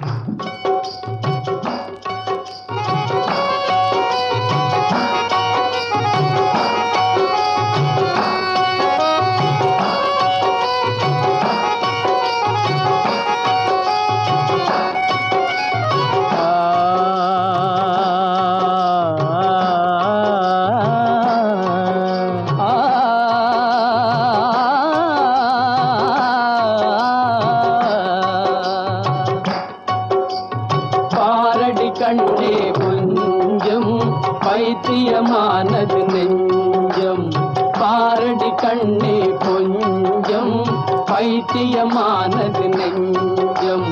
பாரடி பைத்தியமானது நெஞ்சம். பாரடி கண்ணே கொஞ்சம். பைத்தியமானது நெஞ்சம்.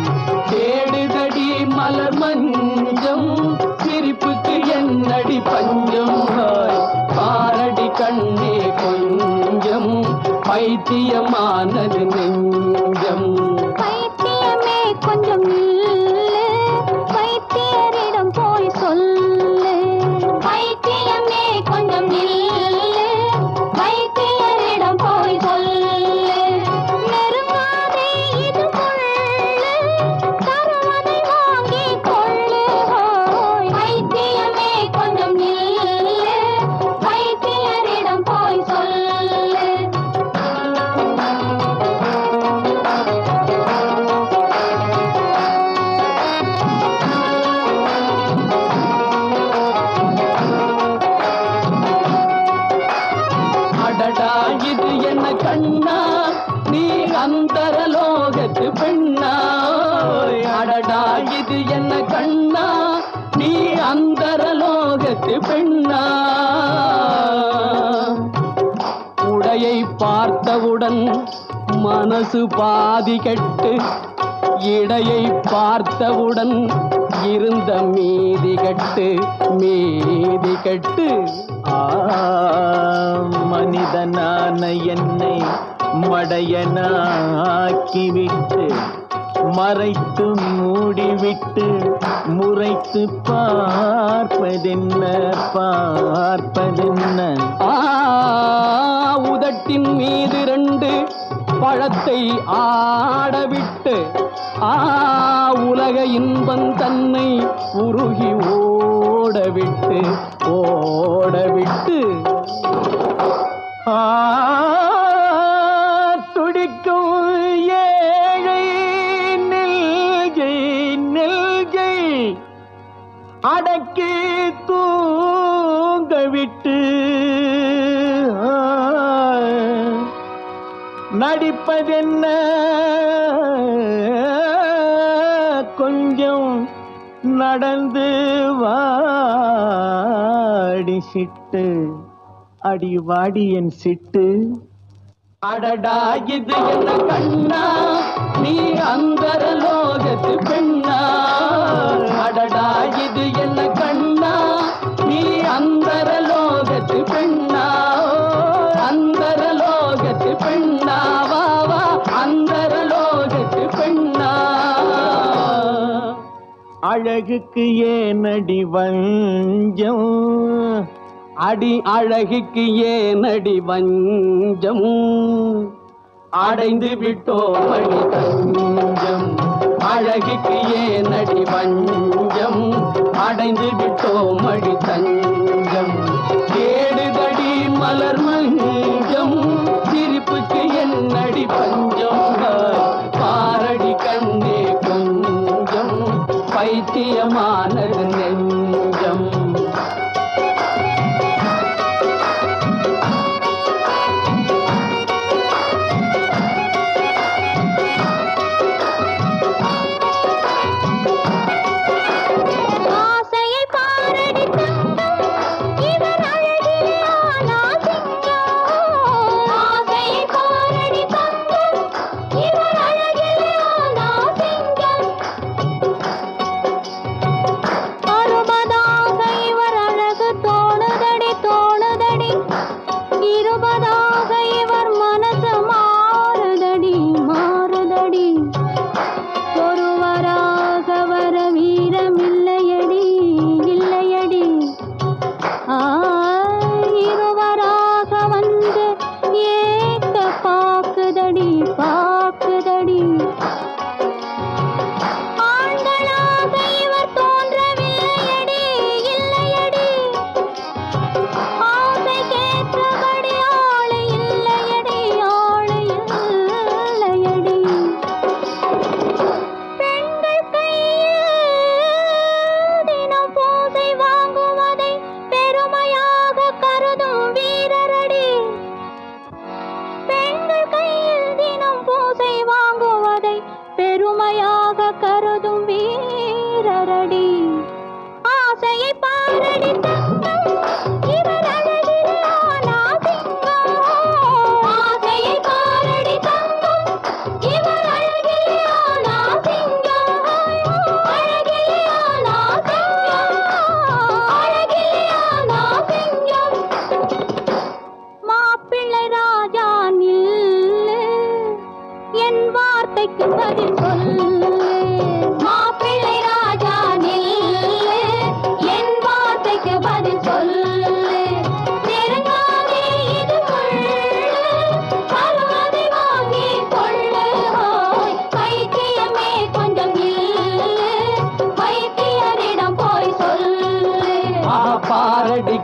தேடுதடி மலர் மஞ்சம். சிரிப்புக்கு என்னடி பஞ்சம். பாரடி கண்ணே கொஞ்சம். பைத்தியமானது நெஞ்சம். அடடா இது என்ன கண்ணா? நீ அந்தரலோகத்து பெண்ணா? அடடா இது என்ன கண்ணா? நீ அந்தரலோகத்து பெண்ணா? உடையை பார்த்தவுடன் மனசு பாதி கெட்டு இடையை பார்த்தவுடன் இருந்த மீதி கட்டு மீதி கட்டு. ஆ, மனிதனான என்னை மடையனாக்கிவிட்டு மறைத்து மூடிவிட்டு முறைத்து பார்ப்பதென்ன பார்ப்பதென்ன? ஆ, உதட்டின் மீது ரெண்டு பழத்தை ஆடவிட்டு ஆ உலக இன்பம் தன்னை உருகி ஓடவிட்டு ஓடவிட்டு ஆ, அடக்கி தூங்க விட்டு நடிப்பதென்ன? கொஞ்சம் நடந்து வாடி சிட்டு அடி வாடி என் சிட்டு. அடடா இது என்ன கண்ணா? நீ அந்தர லோகத்து பெண்ணா? அழகுக்கு ஏனடி வஞ்சம்? அடி அழகுக்கு ஏனடி வஞ்சம்? அடைந்து விட்டோ அடி தஞ்சம். அழகுக்கு ஏனடி வஞ்சம்? அடைந்து விட்டோ அடி தஞ்சம்.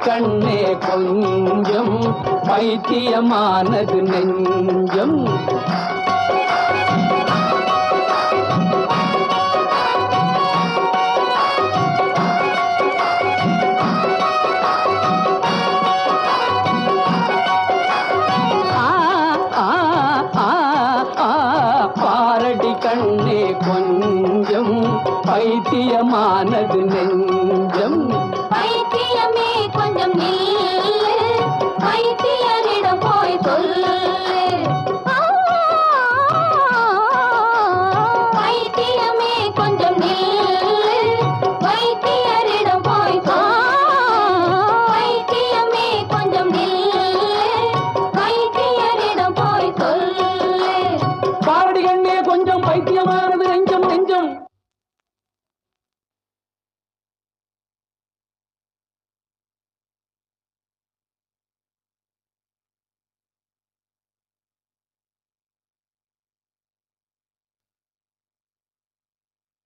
கண்ணே கொஞ்சம் பைத்தியமானது நெஞ்சம். பைத்தியமானது நெஞ்சம். பைத்தியமே